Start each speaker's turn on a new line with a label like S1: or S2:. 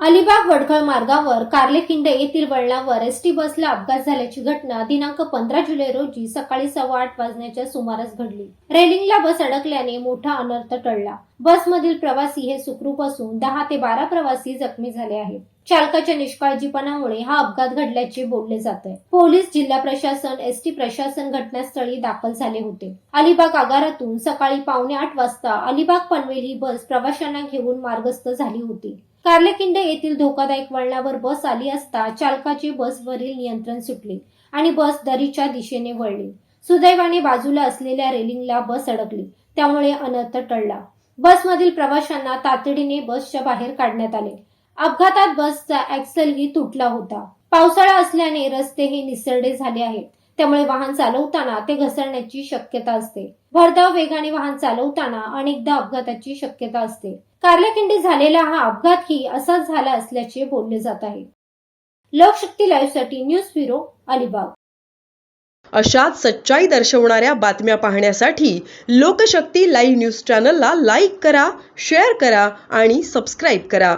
S1: अलिबाग वडखळ मार्गावर कार्लेखिंड येथील वळणावर एसटी बसला अपघात झाल्याची घटना दिनांक पंधरा जुलै रोजी सकाळी सव्वा आठ वाजण्याच्या सुमारास घडली. रेलिंगला बस अडकल्याने मोठा अनर्थ टळला. बसमधील प्रवासी हे सुखरूप असून दहा ते बारा प्रवासी जखमी झाले आहेत. चालकाच्या निष्काळजीपणामुळे हा अपघात घडल्याचे बोलले जात. आहे पोलीस जिल्हा प्रशासन एसटी प्रशासन घटनास्थळी दाखल झाले होते. अलिबाग आगारातून सकाळी पावणे आठ वाजता अलिबाग पनवेल ही बस प्रवाशांना घेऊन मार्गस्थ झाली होती. कार्लेकिंडे येथील धोकादायक वळणावर बस आली असता चालकाचे बसवरील नियंत्रण सुटले आणि बस दरीच्या दिशेने वळली. सुदैवाने बाजूला असलेल्या रेलिंगला बस अडकली. त्यामुळे अनर्थ टळला. बसमधील प्रवाशांना तातडीने बसच्या बाहेर काढण्यात आले. अपघातात बसचा ऍक्सेलही तुटला होता. पावसाळा असल्याने रस्ते हे निसरडे झाले आहेत. त्यामुळे वाहन चालवताना ते घसरण्याची शक्यता असते. भरधाव वेगाने वाहन चालवताना अनेकदा अपघाताची शक्यता असते. कार्लेखिंडी झालेला हा अपघातही असाच झाला असल्याचे बोलले जात आहे. लोकशक्ती लाईव्हसाठी न्यूज ब्युरो अलिबाग.
S2: अशाच सच्चाई दर्शवणाऱ्या बातम्या पाहण्यासाठी लोकशक्ती लाईव्ह न्यूज चॅनलला लाईक करा शेअर करा आणि सबस्क्राईब करा.